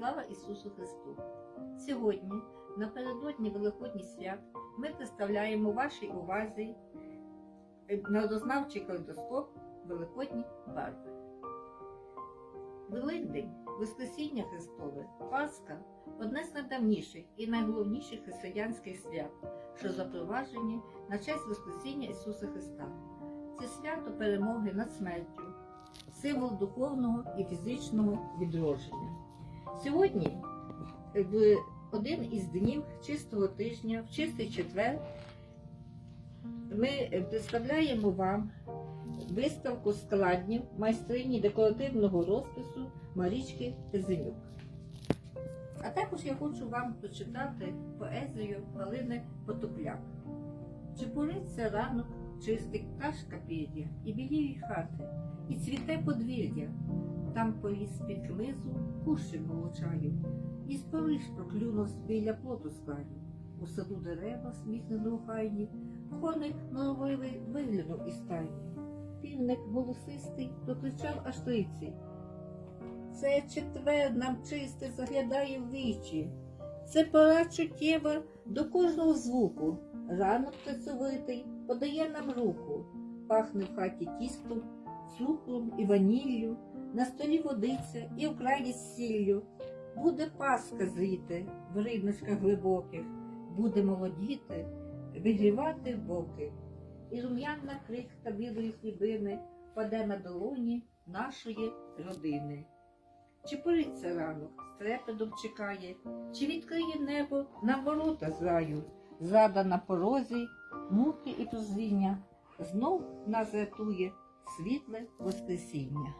Слава Ісусу Христу! Сьогодні, напередодні Великодні свят, ми представляємо вашій увазі е, народознавчий калейдоскоп Великодні барви. Великдень, Воскресіння Христове, Пасха одне з найдавніших і найголовніших християнських свят, що запроваджені на честь Воскресіння Ісуса Христа. Це свято перемоги над смертю, символ духовного і фізичного відродження. Сьогодні, в один із днів чистого тижня, в чистий четвер, ми представляємо вам виставку складнів майстрині декоративного розпису Марічки Тезенюк. А також я хочу вам прочитати поезію Галини Потопляк. Чи пориться ранок, чистить пташка пір'я, і біліють хати, і цвіте подвір'я, там поріс під хмизу кущик молочаю, і спалиш проклюнув біля плоту скалю. У саду дерева сміхнено хайні, коник норовивий виглянув із стайні. Півник голосистий докричав аж триці. Це четвер нам чисте заглядає в вічі. Це пора чуттєва до кожного звуку. Ранок працьовитий подає нам руку. Пахне в хаті тістом, цукром і ваніллю, на столі водиться і вкраї з сіллю. Буде паска зріти в рибничках глибоких, буде молодіти, вигрівати боки. І рум'яна крихта білої хлібини паде на долоні нашої родини. Чи пориться ранок, з трепетом чекає, чи відкриє небо нам ворота з раю, зрада на порозі, муки і прозріння, знов нас рятує світле Воскресіння.